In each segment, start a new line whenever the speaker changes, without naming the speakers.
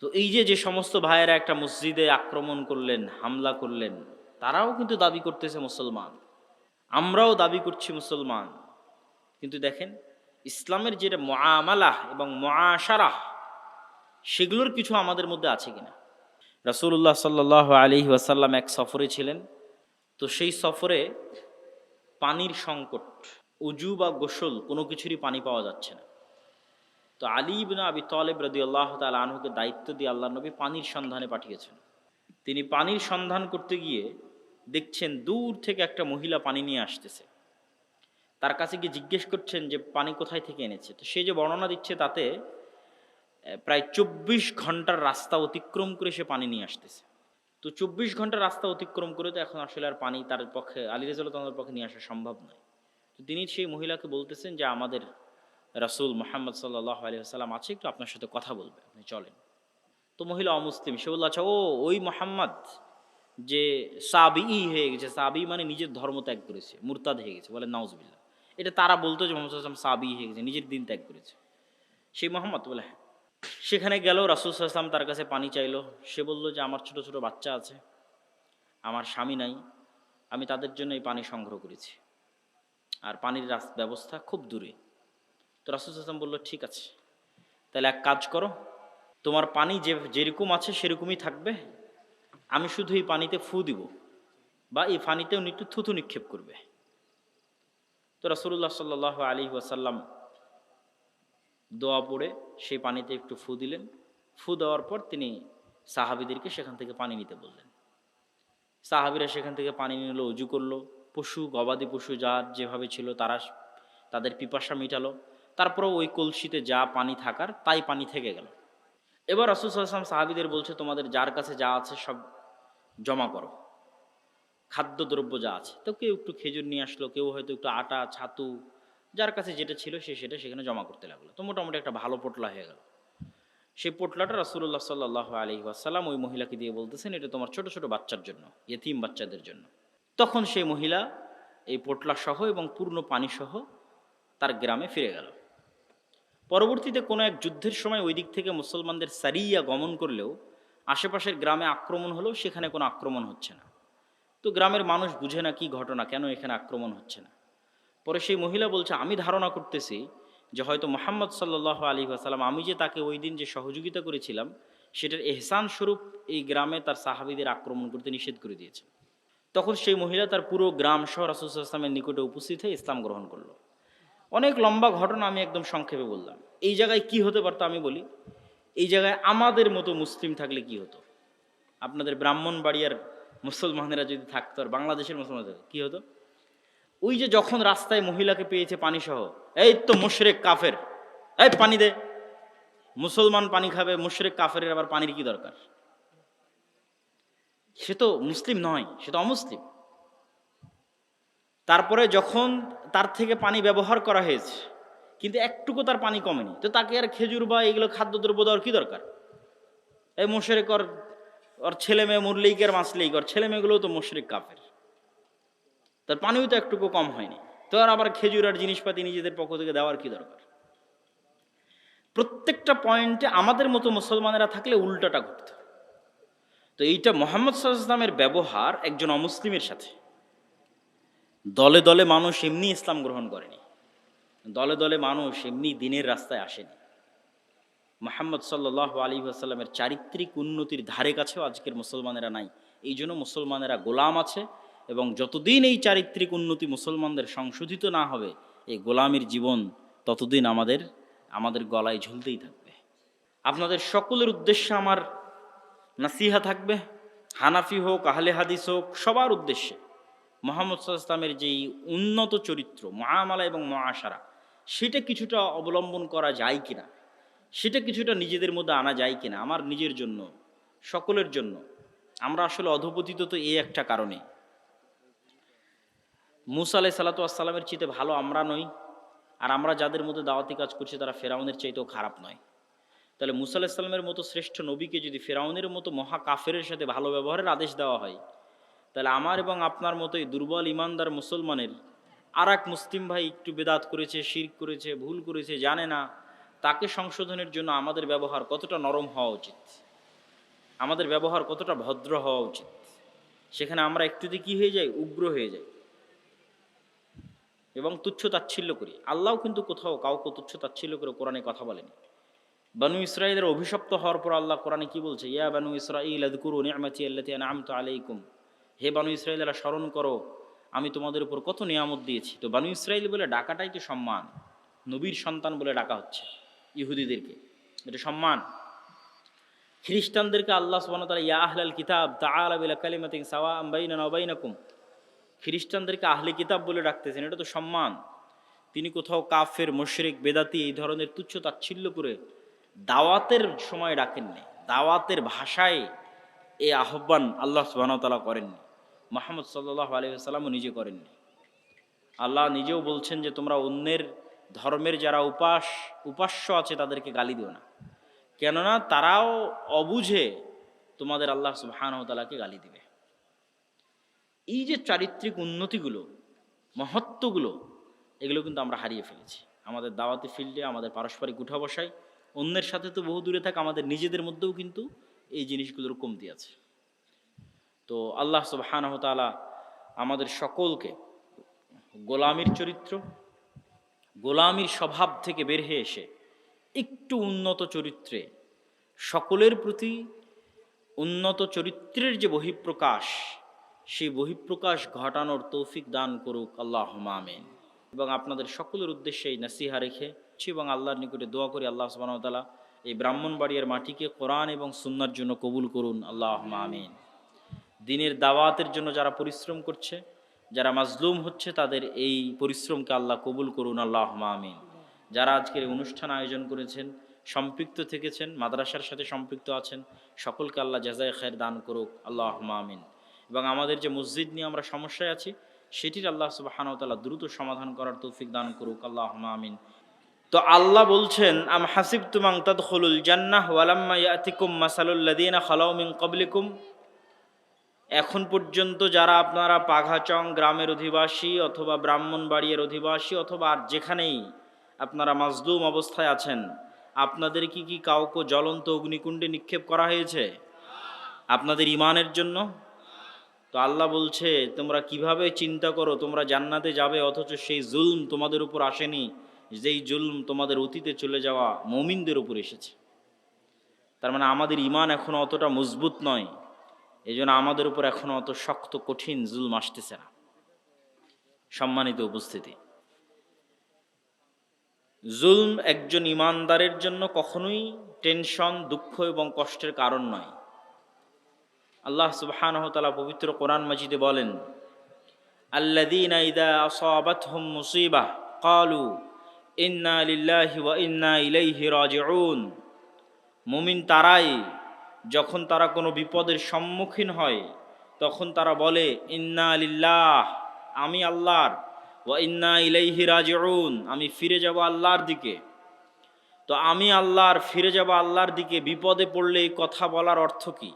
তো এই যে যে সমস্ত ভাইয়েরা একটা মসজিদে আক্রমণ করলেন, হামলা করলেন, তারাও কিন্তু দাবি করতেছে মুসলমান। আমরাও দাবি করছি মুসলমান। কিন্তু দেখেন, ইসলামের যেটা মামালাহ এবং মাশারাহ সেগুলোর কিছু আমাদের মধ্যে আছে কিনা? রাসূলুল্লাহ সাল্লাহ আলী ওয়াসাল্লাম এক সফরে ছিলেন। তো সেই সফরে পানির সংকট, উজু বা গোসল কোনো কিছুরই পানি পাওয়া যাচ্ছে না। তো আলী ইবনে আবি তালেব রদি আল্লাহ তাল আনহুকে দায়িত্ব দিয়ে আল্লাহ নবী পানির সন্ধানে পাঠিয়েছেন। তিনি পানির সন্ধান করতে গিয়ে দেখছেন দূর থেকে একটা মহিলা পানি নিয়ে আসতেছে। তার কাছে গিয়ে জিজ্ঞেস করছেন যে, পানি কোথায় থেকে এনেছে? তো সে যে বর্ণনা দিচ্ছে তাতে প্রায় চব্বিশ ঘণ্টার রাস্তা অতিক্রম করে সে পানি নিয়ে আসতেছে। তো চব্বিশ ঘণ্টার রাস্তা অতিক্রম করে তো এখন আসলে আর পানি তার পক্ষে, আলী রেজাল পক্ষে নিয়ে আসা সম্ভব নয়। তো তিনি সেই মহিলাকে বলতেছেন যে, আমাদের রাসূল মোহাম্মদ সাল্লাহ আলী সাল্লাম আছে, একটু আপনার সাথে কথা বলবে। আপনি চলেন। তো মহিলা অমুসলিম, সে বলল আচ্ছা ও, ওই মোহাম্মদ যে সাবি হয়ে গেছে, সাবি মানে নিজের ধর্ম ত্যাগ করেছে, মুরতাদ হয়ে গেছে, বলে নাউজবিল্লা এটা তারা বলতো যে মোহাম্মদ সাল্লাম সাবি হয়ে গেছে, নিজের দিন ত্যাগ করেছে। সেই মোহাম্মদ বলে হ্যাঁ। সেখানে গেল, রাসুল সাল্লাম তার কাছে পানি চাইলো। সে বলল যে, আমার ছোট ছোট বাচ্চা আছে, আমার স্বামী নাই, আমি তাদের জন্য এই পানি সংগ্রহ করেছি। আর পানির রাস- ব্যবস্থা খুব দূরে। তো রাসুল বলল, ঠিক আছে। তাহলে এক কাজ করো, তোমার পানি যে, যেরকম আছে সেরকমই থাকবে। আমি শুধু এই পানিতে ফু দিব বা এই পানিতেও একটু থুতু নিক্ষেপ করবে। তো রাসুল্লাহ সাল্লাহ আলী ওয়াসাল্লাম দোয়া পড়ে, সেই পানিতে একটু ফু দিলেন। ফু দেওয়ার পর তিনি সাহাবিদেরকে সেখান থেকে পানি নিতে বললেন। সাহাবিরা সেখান থেকে পানি নিল, উজু করল। পশু, গবাদি পশু যার যেভাবে ছিল তারা তাদের পিপাসা মিটালো। তারপরেও ওই কলসিতে যা পানি থাকার, তাই পানি থেকে গেল। এবার রসুল আসলাম সাহাবিদের বলছে, তোমাদের যার কাছে যা আছে সব জমা করো। খাদ্যদ্রব্য যা আছে। তো কেউ একটু খেজুর নিয়ে আসলো, কেউ হয়তো একটু আটা, ছাতু, যার কাছে যেটা ছিল সে সেটা সেখানে জমা করতে লাগল। তো মোটামুটি একটা ভালো পোটলা হয়ে গেল। সেই পোটলাটা রাসুল্লাহ সাল্লাহ আলী আসাল্লাম ওই মহিলাকে দিয়ে বলতেছেন, এটা তোমার ছোট ছোট বাচ্চার জন্য, ইয়েতিম বাচ্চাদের জন্য। তখন সেই মহিলা এই পোটলা সহ এবং পূর্ণ পানি সহ তার গ্রামে ফিরে গেল। পরবর্তীতে কোনো এক যুদ্ধের সময় ওই দিক থেকে মুসলমানদের সারিয়া গমন করলেও আশেপাশের গ্রামে আক্রমণ হলেও সেখানে কোনো আক্রমণ হচ্ছে না। তো গ্রামের মানুষ বুঝে না কি ঘটনা, কেন এখানে আক্রমণ হচ্ছে না। পরে সেই মহিলা বলছে, আমি ধারণা করতেছি যে হয়তো মোহাম্মদ সাল্লাহ আলী আসালাম আমি যে তাকে ওই দিন যে সহযোগিতা করেছিলাম, সেটার এহসান স্বরূপ এই গ্রামে তার সাহাবিদের আক্রমণ করতে নিষেধ করে দিয়েছে। তখন সেই মহিলা তার পুরো গ্রাম সহ রাসুলামের নিকটে উপস্থিত হয়ে ইসলাম গ্রহণ করল। অনেক লম্বা ঘটনা আমি একদম সংক্ষেপে বললাম। এই জায়গায় কি হতে পারতো আমি বলি, এই জায়গায় আমাদের মতো মুসলিম থাকলে কি হতো? আপনাদের ব্রাহ্মণবাড়িয়ার মুসলমানেরা যদি থাকতো আর বাংলাদেশের মুসলমানদের কি হতো? ওই যে যখন রাস্তায় মহিলাকে পেয়েছে পানি সহ এই তো মুশরেক কাফের, এই পানি দে। মুসলমান পানি খাবে, মুশরেক কাফের আবার পানির কি দরকার? সে তো মুসলিম নয়, সে তো অমুসলিম। তারপরে যখন তার থেকে পানি ব্যবহার করা হয়েছে, কিন্তু একটুকু তার পানি কমেনি। তো তাকে আর খেজুর বা এগুলো খাদ্যদ্রব্য দেওয়ার কী দরকার? এই মোশরেক ওর ওর ছেলে মেয়ে মুরলেই আর মাসলেই ওর ছেলে মেয়েগুলোও তো মোশরেক কাফের। তার পানিও তো একটুকু কম হয়নি। তো আর আবার খেজুর আর জিনিসপাতি নিজেদের পক্ষ থেকে দেওয়ার কি দরকার? প্রত্যেকটা পয়েন্টে আমাদের মতো মুসলমানেরা থাকলে উল্টাটা ঘটত। তো এইটা মোহাম্মদ সাল্লামের ব্যবহার একজন অমুসলিমের সাথে। দলে দলে মানুষ এমনি ইসলাম গ্রহণ করেনি। দলে দলে মানুষ এমনি দিনের রাস্তায় আসেনি। মোহাম্মদ সাল্লাহ আলী আসাল্লামের চারিত্রিক উন্নতির ধারে কাছেও আজকের মুসলমানেরা নাই। এই জন্য মুসলমানেরা গোলাম আছে এবং যতদিন এই চারিত্রিক উন্নতি মুসলমানদের সংশোধিত না হবে, এই গোলামের জীবন ততদিন আমাদের আমাদের গলায় ঝুলতেই থাকবে। আপনাদের সকলের উদ্দেশ্যে আমার নাসিহা থাকবে। হানাফি হোক, আহলে হাদিস হোক, সবার উদ্দেশ্যে। মোহাম্মদ ইসলামের যেই উন্নত চরিত্র, মহামালা এবং মহাসারা সেটা কিছুটা অবলম্বন করা যায় কিনা? সেটা কিছুটা নিজেদের মধ্যে আনা যায় কিনা? আমার নিজের জন্য, সকলের জন্য। আমরা আসলে অধপতিত তো এই একটা কারণে। মুসা আলাই সালাতু আসসালামের চেয়ে ভালো আমরা নই, আর আমরা যাদের মধ্যে দাওয়াতি কাজ করছি তারা ফেরাউনের চাইতেও খারাপ নয়। তাহলে মুসা আলাহিসাল্লামের মতো শ্রেষ্ঠ নবীকে যদি ফেরাউনের মতো মহা কাফেরের সাথে ভালো ব্যবহারের আদেশ দেওয়া হয় তাহলে আমার এবং আপনার মতোই দুর্বল ইমানদার মুসলমানের আর এক মুসলিম ভাই একটু বেদাত করেছে শির করেছে, ভুল করেছে, জানে না, তাকে সংশোধনের জন্য আমাদের ব্যবহার কতটা নরম হওয়া উচিত? আমাদের ব্যবহার কতটা ভদ্র হওয়া উচিত? সেখানে আমরা একটুতে কি হয়ে যাই, উগ্র হয়ে যাই। এবং তুচ্ছ তাচ্ছিল্য করি। আল্লাহ কিন্তু কোথাও কাউকে তুচ্ছ তাচ্ছিল্য করে কোরআনে কথা বলেনি। বানু ইসরায়েলের অভিশপ্ত হওয়ার পর আল্লাহ কোরআনে কি বলছে? ইয়া বানু ইসরাইল আদকুরু নিয়ামাতি আল্লাতি আনআমতু আলাইকুম। হে বানু ইসরায়েলেরা, স্মরণ করো, আমি তোমাদের উপর কত নিয়ামত দিয়েছি। তো বানু ইসরায়েল বলে ডাকাটাই তো সম্মান, নবীর সন্তান বলে ডাকা হচ্ছে ইহুদিদেরকে। এটা সম্মান। খ্রিস্টানদেরকে আল্লাহ সুবহানাহু ওয়া তাআলা, ইয়া আহলাল কিতাব, তাআলা বিলা কালিমাতিন সাওয়াআম বাইনানা ওয়া বাইনাকুম। খ্রিস্টানদেরকে আহলে কিতাব বলে ডাকতেছেন, এটা তো সম্মান। তিনি কোথাও কাফের, মুশরিক, বেদাতি এই ধরনের তুচ্ছ তাচ্ছিল্য করে দাওয়াতের সময় ডাকেননি, দাওয়াতের ভাষায় এই আহ্বান আল্লাহ তাআলা করেননি। মোহাম্মদ সাল্লাহ আলহিহাল্লামও নিজে করেননি। আল্লাহ নিজেও বলছেন যে, তোমরা অন্যের ধর্মের যারা উপাস, উপাস্য আছে, তাদেরকে গালি দিও না। কেননা তারাও অবুঝে তোমাদের আল্লাহ সুবাহানতালাকে গালি দিবে। এই যে চারিত্রিক উন্নতিগুলো, মহত্বগুলো, এগুলো কিন্তু আমরা হারিয়ে ফেলেছি। আমাদের দাওয়াতি ফিল্ডে, আমাদের পারস্পরিক উঠা বসায় অন্যের সাথে তো বহু দূরে থাকে, আমাদের নিজেদের মধ্যেও কিন্তু এই জিনিসগুলোর কমতি আছে। তো আল্লাহ সুবাহানহতালা আমাদের সকলকে গোলামির চরিত্র, গোলামির স্বভাব থেকে বের হয়ে এসে একটু উন্নত চরিত্রে, সকলের প্রতি উন্নত চরিত্রের যে বহিঃপ্রকাশ, সেই বহিঃপ্রকাশ ঘটানোর তৌফিক দান করুক আল্লাহ আমিন। এবং আপনাদের সকলের উদ্দেশ্যে এই নাসিহা রেখে এবং আল্লাহর নিকটে দোয়া করি, আল্লাহ সুবাহতালা এই ব্রাহ্মণবাড়িয়ার মাটিকে কোরআন এবং সুন্নার জন্য কবুল করুন আল্লাহ আমিন। দিনের দাওয়াতের জন্য যারা পরিশ্রম করছে, যারা মাজলুম হচ্ছে, তাদের এই পরিশ্রমকে আল্লাহ কবুল করুন আল্লাহ আমিন। যারা আজকের অনুষ্ঠান আয়োজন করেছেন, সম্পৃক্ত থেকেছেন, মাদ্রাসার সাথে সম্পৃক্ত আছেন, সকলকে আল্লাহ জাজায় খায়ের দান করুক আল্লাহ আমিন। এবং আমাদের যে মসজিদ নিয়ে আমরা সমস্যায় আছি, সেটির আল্লাহ সুবাহানতাল্লাহ দ্রুত সমাধান করার তৌফিক দান করুক আল্লাহ আমিন। তো আল্লাহ বলছেন, আম হাসিব তুমাং তদখলুল জান্নাহ ওয়ালাম্মা ইয়াতিকুম মাসালুল্লাদিনা খালাউ মিন ক্বাবলিকুম? এখন পর্যন্ত যারা আপনারা পাঘাচং গ্রামের অধিবাসী অথবা ব্রাহ্মণবাড়িয়ার অধিবাসী অথবা আর যেখানেই আপনারা মাজলুম অবস্থায় আছেন, আপনাদের কি কি কাউকে জ্বলন্ত অগ্নিকুণ্ডে নিক্ষেপ করা হয়েছে? আপনাদের ইমানের জন্য? তো আল্লাহ বলছে, তোমরা কীভাবে চিন্তা করো? তোমরা জান্নাতে যাবে, অথচ সেই জুলম তোমাদের উপর আসেনি। যেই জুলম তোমাদের অতীতে চলে যাওয়া মমিনদের উপর এসেছে। তার মানে আমাদের ইমান এখন অতটা মজবুত নয়। এই জন্য আমাদের উপর এখনও অত শক্ত, কঠিন জুলম আসতেছে না। সম্মানিত উপস্থিতি। জুলম একজন ইমানদারের জন্য কখনোই টেনশন, দুঃখ এবং কষ্টের কারণ নয়। আল্লাহ সুবহানহতালা পবিত্র কোরআন মাজিদে বলেন আল্লাদিনা ক্বালু ইন্না ইন্না মুমিন তারাই যখন তারা কোনো বিপদের সম্মুখীন হয়, তখন তারা বলে, ইন্না আলিল্লাহ আমি আল্লাহর। ও ইন্না ইলাইহি রাজিউন, আমি ফিরে যাব আল্লাহর দিকে। তো আমি আল্লাহর, ফিরে যাব আল্লাহর দিকে, বিপদে পড়লে এই কথা বলার অর্থ কি?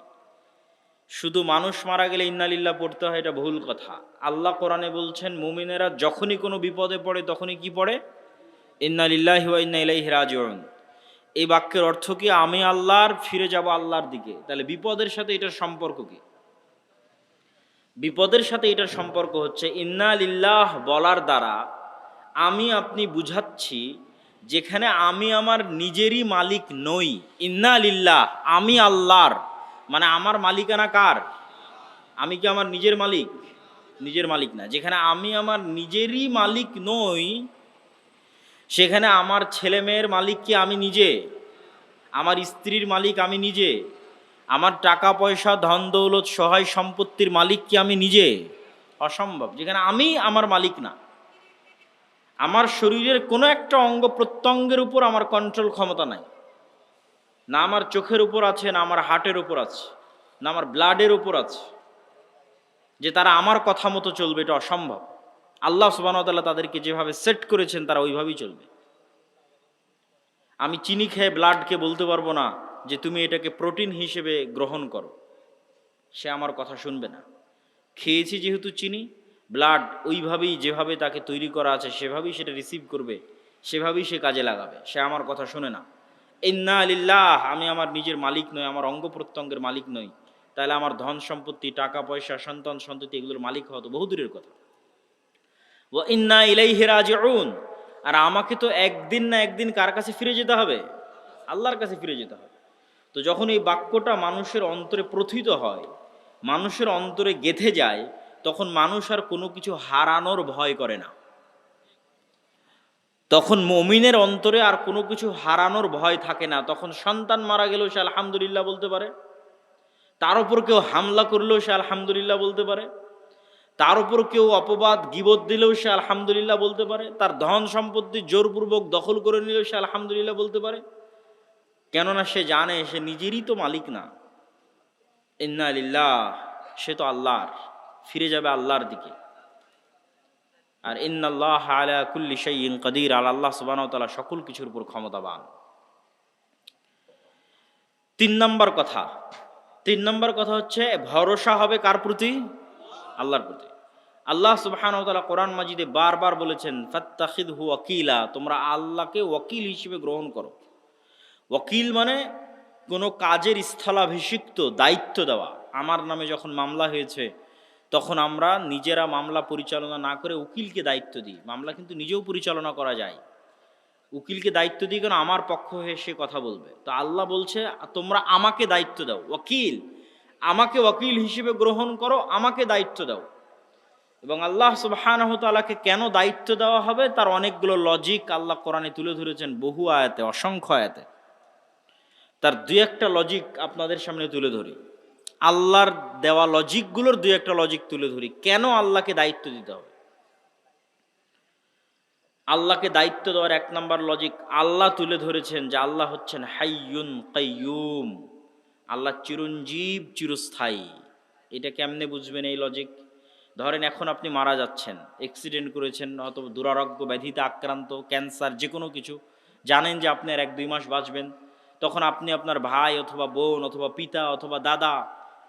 শুধু মানুষ মারা গেলে ইন্নালিল্লাহ পড়তে হয়, এটা ভুল কথা। আল্লাহ কোরআনে বলছেন, মুমিনেরা যখনই কোনো বিপদে পড়ে, তখনই কি পড়ে? ইন্নালিল্লাহি ওয়া ইন্না ইলাইহি রাজিউন। এই বাক্যের অর্থ কি? আমি আল্লাহর, ফিরে যাব আল্লাহর দিকে। তাহলে বিপদের সাথে এটার সম্পর্ক কি? বিপদের সাথে এটার সম্পর্ক হচ্ছে, ইন্না লিল্লাহ বলার দ্বারা আমি আপনি বুঝাচ্ছি যেখানে আমি আমার নিজেরই মালিক নই। ইন্না লিল্লাহ আমি আল্লাহর। মানে আমার মালিকানা কার? আমি কি আমার নিজের মালিক? নিজের মালিক না। যেখানে আমি আমার নিজেরই মালিক নই সেখানে আমার ছেলে মেয়ের মালিক কি আমি নিজে? আমার স্ত্রীর মালিক আমি নিজে? আমার টাকা পয়সা, ধন দৌলত, সহায় সম্পত্তির মালিক কি আমি নিজে? অসম্ভব। যেখানে আমি আমার মালিক না। আমার শরীরের কোনো একটা অঙ্গ প্রত্যঙ্গের উপর আমার কন্ট্রোল ক্ষমতা নাই। না আমার চোখের উপর আছে, না আমার হার্টের উপর আছে, না আমার ব্লাডের উপর আছে। যে তারা আমার কথা মতো চলবে, এটা অসম্ভব। আল্লাহ সুবাহতাল্লাহ তাদেরকে যেভাবে সেট করেছেন তারা ওইভাবেই চলবে। আমি চিনি খেয়ে ব্লাডকে বলতে পারব না যে তুমি এটাকে প্রোটিন হিসেবে গ্রহণ করো। সে আমার কথা শুনবে না। খেয়েছি যেহেতু চিনি ব্লাড ওইভাবেই যেভাবে তাকে তৈরি করা আছে, সেভাবেই সেটা রিসিভ করবে, সেভাবেই সে কাজে লাগাবে। সে আমার কথা শুনে না। ইন্না আলিল্লাহ আমি আমার নিজের মালিক নই, আমার অঙ্গ প্রত্যঙ্গের মালিক নই। তাহলে আমার ধন সম্পত্তি, টাকা পয়সা, সন্তান সন্ততি এগুলোর মালিক হওয়া তো বহু দূরের কথা। ইন্না ইলাইহি রাজিউন। আর আমাকে তো একদিন না একদিন কার কাছে ফিরে যেতে হবে? আল্লাহর কাছে ফিরে যেতে হবে। তো যখন এই বাক্যটা মানুষের অন্তরে প্রথিত হয়, মানুষের অন্তরে গেথে যায়, তখন মানুষ আর কোনো কিছু হারানোর ভয় করে না। তখন মমিনের অন্তরে আর কোনো কিছু হারানোর ভয় থাকে না। তখন সন্তান মারা গেলেও সে আলহামদুলিল্লাহ বলতে পারে। তার উপর কেউ হামলা করলেও সে আলহামদুলিল্লাহ বলতে পারে। তার উপর কেউ অপবাদ, গিবত দিলেও সে আলহামদুলিল্লাহ বলতে পারে। তার ধন সম্পত্তি জোরপূর্বক দখল করে নিলেও সে আলহামদুলিল্লাহ বলতে পারে। কেননা সে জানে সে নিজেরই তো মালিক না। ইন্না আলিল্লাহ সে তো আল্লাহর। ফিরে যাবে আল্লাহর দিকে। আর ইন্নাল্লাহ আলা কুল্লি শাইইন কাদির, আর আল্লাহ সুবহানাহু সকল কিছুর উপর ক্ষমতাবান। তিন নম্বর কথা। তিন নম্বর কথা হচ্ছে, ভরসা হবে কার প্রতি? আল্লাহর প্রতি। আল্লাহ তাআলা কোরআন মাজিদে বারবার বলেছেন ফাত্তাখিদহু ওয়াকিলা তোমরা আল্লাহকে ওয়াকিল হিসেবে গ্রহণ করো। ওয়াকিল মানে কোনো কাজের স্থলাভিষিক্ত দায়িত্ব দেওয়া। আমার নামে যখন মামলা হয়েছে, তখন আমরা নিজেরা মামলা পরিচালনা না করে উকিলকে দায়িত্ব দিই। মামলা কিন্তু নিজেও পরিচালনা করা যায়। উকিলকে দায়িত্ব দিই কেন? আমার পক্ষ হয়ে সে কথা বলবে। তো আল্লাহ বলছে, তোমরা আমাকে দায়িত্ব দাও ওকিল আমাকে ওকিল হিসেবে গ্রহণ করো, আমাকে দায়িত্ব দাও। এবং আল্লাহ সুবহানাহু তাআলাকে কেন দায়িত্ব দেওয়া হবে? তার অনেকগুলো লজিক আল্লাহ কোরআনে তুলে ধরেছেন বহু আয়াতে, অসংখ্য আয়াতে। তার দুই একটা লজিক আপনাদের সামনে তুলে ধরি। আল্লাহর দেওয়া লজিকগুলোর দুই একটা লজিক তুলে ধরি। কেন আল্লাহকে দায়িত্ব দিতে হবে? আল্লাহকে দায়িত্ব দেওয়ার এক নম্বর লজিক আল্লাহ তুলে ধরেছেন যে আল্লাহ হচ্ছেন হাইয়ুন কাইয়ুম। আল্লাহ চিরঞ্জীব, চিরস্থায়ী। এটা কেমনে বুঝবেন এই লজিক ধরেন এখন আপনি মারা যাচ্ছেন অ্যাক্সিডেন্ট করেছেন, অথবা দুরারোগ্য ব্যাধিতে আক্রান্ত ক্যান্সার যে কোনো কিছু, জানেন যে আপনি এক দুই মাস বাঁচবেন, তখন আপনি আপনার ভাই অথবা বোন অথবা পিতা অথবা দাদা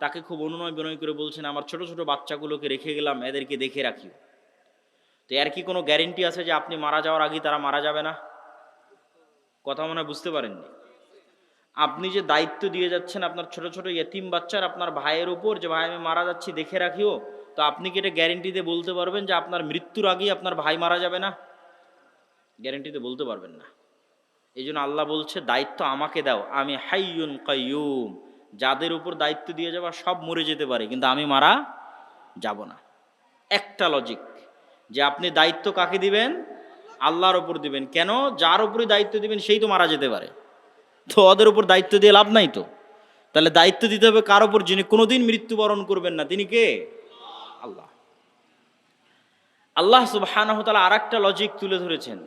তাকে খুব অনুনয় বিনয় করে বলছেন, আমার ছোট ছোট বাচ্চাগুলোকে রেখে গেলাম, এদেরকে দেখে রাখিও। তো এর কি কোনো গ্যারেন্টি আছে যে আপনি মারা যাওয়ার আগে তারা মারা যাবে না? কথা মনে বুঝতে পারেননি? আপনি যে দায়িত্ব দিয়ে যাচ্ছেন আপনার ছোট ছোট ইয়েতিম বাচ্চার, আপনার ভাইয়ের উপর যে, ভাই, আমি মারা যাচ্ছি, দেখে রাখিও। তো আপনি কি এটা গ্যারেন্টি দিয়ে বলতে পারবেন যে আপনার মৃত্যুর আগেই আপনার ভাই মারা যাবে না? গ্যারেন্টিতে বলতে পারবেন না। এই জন্য আল্লাহ বলছে, দায়িত্ব আমাকে দাও। আমি হাইয়ুন কাইয়ুম। যাদের উপর দায়িত্ব দিয়ে যাবা সব মরে যেতে পারে, কিন্তু আমি মারা যাব না। একটা লজিক যে আপনি দায়িত্ব কাকে দিবেন? আল্লাহর ওপর দিবেন। কেন? যার উপরে দায়িত্ব দিবেন, সেই তো মারা যেতে পারে। তো ওদের উপর দায়িত্ব দিয়ে লাভ নাই তো। তাহলে দায়িত্ব দিতে হবে কার ওপর যিনি কোনোদিন মৃত্যুবরণ করবেন না। তিনি কে? আল্লাহ সুবাহানহতালা আর একটা লজিক তুলে ধরেছেন।